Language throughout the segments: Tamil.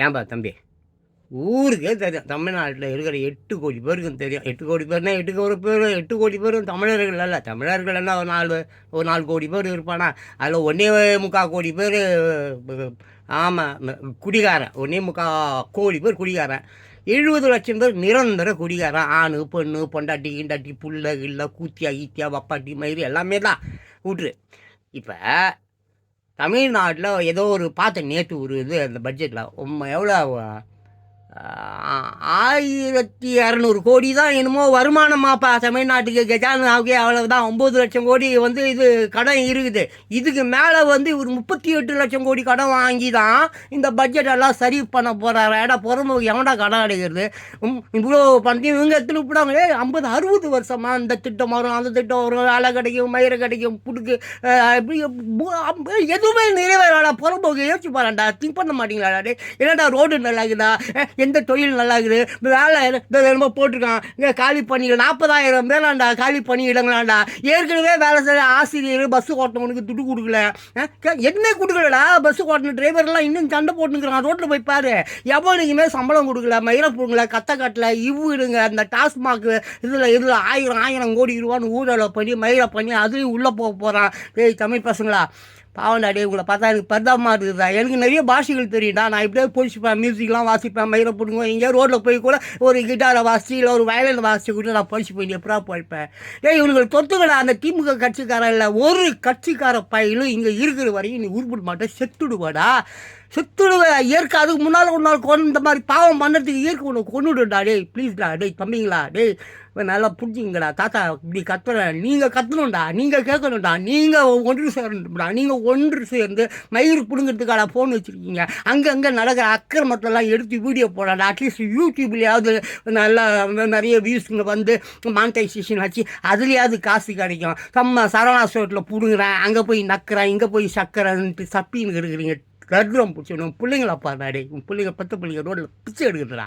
ஏன்பா தம்பி? ஊருக்கே தெரியும். தமிழ்நாட்டில் இருக்கிற எட்டு கோடி பேருக்கும் தெரியும். எட்டு கோடி பேர்னா எட்டு கோடி பேர் எட்டு கோடி பேரும் தமிழர்கள் அல்ல. தமிழர்கள் என்ன ஒரு நாலு ஒரு நாலு கோடி பேர் இருப்பானா? அதில் ஒன்றே முக்கால் கோடி பேர் ஆமாம் குடிகாரன். ஒன்றே முக்கால் கோடி பேர் குடிகாரன். எழுபது லட்சம் பேர் நிரந்தர குடிகாரன். ஆணு பெண்ணு பொண்டாட்டி கிண்டாட்டி புள்ள கில்ல கூத்தியா ஈத்தியா வப்பாட்டி மயிறு எல்லாமே தான். விட்ரு இப்போ தமிழ்நாட்டில் ஏதோ ஒரு பார்த்த நேற்று ஒரு இது அந்த பட்ஜெட்டில் எவ்வளோ ஆயிரத்தி இரநூறு கோடி தான் என்னமோ வருமானமாப்பா தமிழ்நாட்டுக்கு கஜானாவுக்கு அவ்வளவுதான். ஒம்பது லட்சம் கோடி வந்து இது கடன் இருக்குது. இதுக்கு மேலே வந்து ஒரு முப்பத்தி எட்டு லட்சம் கோடி கடன் வாங்கி தான் இந்த பட்ஜெட் எல்லாம் சரி பண்ண போகிறாரு ஏடா புறம்போக்கு எவன்டா கடன் அடைகிறது இவ்வளோ பண்ணி இவங்க எடுத்துன்னு விடாங்க ஐம்பது அறுபது வருஷமாக இந்த திட்டம் வரும் அந்த திட்டம் வரும். வேலை கிடைக்கும் மயிறு கிடைக்கும் புடுக்கு எப்படி இப்படி எதுவுமே நிறைவேறாடா புறம்போக்கு யோசிச்சு பாருடா திங்க் பண்ண மாட்டீங்களாடா? என்னடா ரோடு நல்லா இருக்குதா எந்த தொழில் நல்லா இருக்குது வேலை என்னமோ போட்டிருக்கான். இங்கே காலி பண்ணிக்கலாம் நாற்பதாயிரம் பேராண்டா காலி பணியிடங்களாண்டா ஏற்கனவே வேலை செய்ய ஆசிரியர் பஸ்ஸு ஓட்டவனுக்கு துட்டு கொடுக்கல. என்ன கொடுக்கலடா? பஸ்ஸு ஓட்டின டிரைவர்லாம் இன்னும் சண்டை போட்டுக்கிறான் ரோட்டில் போய் பாரு. எவனுக்குமே சம்பளம் கொடுக்கல. மயிரை கொடுக்கல கத்த கட்டல இவ்விடுங்க அந்த டாஸ்மாக் இதில் இதில் ஆயிரம் ஆயிரம் கோடி ரூபான்னு ஊழலை பண்ணி மயிரை பண்ணி அதுலேயும் உள்ளே போக போகிறான் டேய் தமிழ் பசங்களா. பாவண்டா உங்களை பார்த்தா எனக்கு பரிதாபமாக இருக்குதா எனக்கு நிறைய பாஷைகள் தெரியும்டா. நான் இப்படியே பொழிச்சுப்பேன் மியூசிக்லாம் வாசிப்பேன் மயிரை போடுங்க எங்கேயோ ரோட்டில் போய் கூட ஒரு கிட்டாரை வாசிச்சு இல்லை ஒரு வயலின் வாசிச்சு கூட நான் படிச்சு போய் எப்படா போய்ப்பேன்? ஏன் இவங்களுக்கு தொத்துக்கடா அந்த திமுக கட்சிக்காரன் இல்லை ஒரு கட்சிக்கார பயிலும் இங்கே இருக்கிற வரையும் நீ உருப்பிட மாட்டேன் செத்துடுவாடா. செத்துடுவேன் இயற்கை அதுக்கு முன்னால் ஒரு நாள் கொண்டு இந்த மாதிரி பாவம் பண்ணுறதுக்கு இயற்கை உனக்கு கொண்டுடுடா டேய் ப்ளீஸ்டா டேய் தம்பிங்களா டேய் நல்லா பிடிச்சிங்கடா தாத்தா இப்படி கத்துறேன் நீங்கள் கத்தணும்டா நீங்கள் கேட்கணும்டா நீங்கள் ஒன்று சேரணும்டா நீங்கள் ஒன்று சேர்ந்து மயிர் பிடுங்கிறதுக்கான ஃபோன் வச்சுருக்கீங்க. அங்கங்கே நடக்கிற அக்கிரமத்தெல்லாம் எடுத்து வீடியோ போடாடா அட்லீஸ்ட் யூடியூப்லேயாவது நல்லா நிறைய வியூஸுங்க வந்து மானிட்டைசேஷன் வச்சு அதுலேயாவது காசு கிடைக்கும். நம்ம சரவணா ஸ்டோரில் பிடுங்குறேன் அங்கே போய் நக்கிறேன் இங்கே போய் சக்கரைன்ட்டு சப்பின்னு இருக்கிறீங்க ரத்ரம் பிடிச்சி உன் பிள்ளைங்கள பாருடா உன் பிள்ளைங்க பத்து பிள்ளைங்க ரோட்டில் பிச்சை எடுக்கிறதுடா.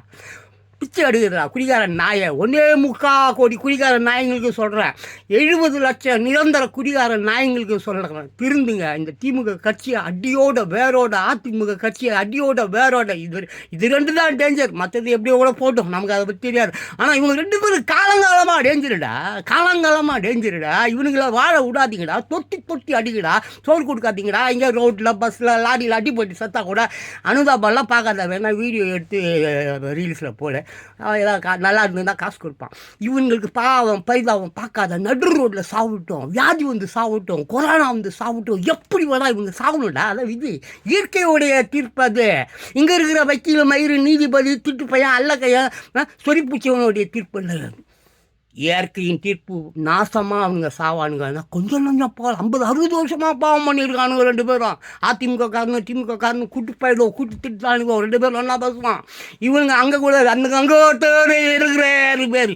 பிச்சை எடுக்கிறதா குடிகார நாயை. ஒன்னே முக்கா கோடி குடிகார நாயங்களுக்கு சொல்கிறேன் எழுபது லட்சம் நிரந்தர குடிகார நாயங்களுக்கு சொல்கிறேன் திருந்துங்க. இந்த திமுக கட்சியை அடியோட வேரோட அதிமுக கட்சியை அடியோட வேரோட. இது இது ரெண்டு தான் டேஞ்சர் மற்றது எப்படியோ கூட போட்டோம். நமக்கு அதை பற்றி தெரியாது. ஆனால் இவங்க ரெண்டு பேரும் காலங்காலமாக டேஞ்சருடா காலங்காலமாக டேஞ்சருடா இவனுங்களை வாழ விடாதீங்கடா. தொட்டி தொட்டி அடிக்கடா சோறு கொடுக்காதீங்கடா. இங்கே ரோட்டில் பஸ்ஸில் லாரியில் அடி போட்டு சத்தா கூட அனுதாபம்லாம் பார்க்காத. வேணா வீடியோ எடுத்து ரீல்ஸில் போட. நல்லா இருந்ததுனா காசு கொடுப்பான். இவங்களுக்கு பாவம் பரிதாபம் பார்க்காத நடு ரோட்டில் சாப்பிட்டோம் வியாதி வந்து சாப்பிட்டோம் கொரோனா வந்து சாப்பிட்டோம் எப்படி வேணா இவங்க சாகணும்டா அதான் இது. இயற்கையோடைய தீர்ப்பு அது. இங்கே இருக்கிற வக்கீல் மயிறு நீதிபதி திட்டு பையன் அல்ல கையன் சொரிப்பூச்சிவனுடைய தீர்ப்பு இல்லை இயற்கையின் தீர்ப்பு நாசமாக அவங்க சாவானுங்க கொஞ்சம் கொஞ்சம் பாவம் ஐம்பது அறுபது வருஷமாக பாவம் பண்ணியிருக்கானுங்க ரெண்டு பேரும். அதிமுக காரங்க திமுக காரங்க கூட்டு போயிடுவோம் கூட்டு திட்டானுங்க ரெண்டு பேரும் ஒன்றா பேசுவான். இவங்க அங்கே கூட அந்த அங்கே ஒருத்தர் இருக்கிறாரு பேர்.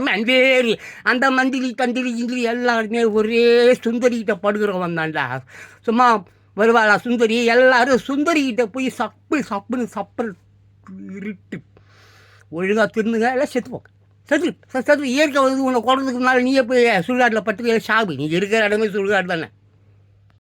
மந்திரி அந்த மந்திரி தந்திரி கிந்திரி எல்லாருமே ஒரே சுந்தரிகிட்ட படுகிறவன் தான்டா. சும்மா வருவாளா சுந்தரி? எல்லாரும் சுந்தரிகிட்ட போய் சப்பு சப்புன்னு சப்பல் இருட்டு. ஒழுங்காக திருந்துங்க எல்லாம் செத்து போங்க செத்து செத்து இயற்கை வந்து உன்னை குழந்தைக்கு முன்னால் நீயே போய் சுடுகாட்டில் பட்டு சாகு நீ இருக்கிற இடமே சுடுகாடு தானே.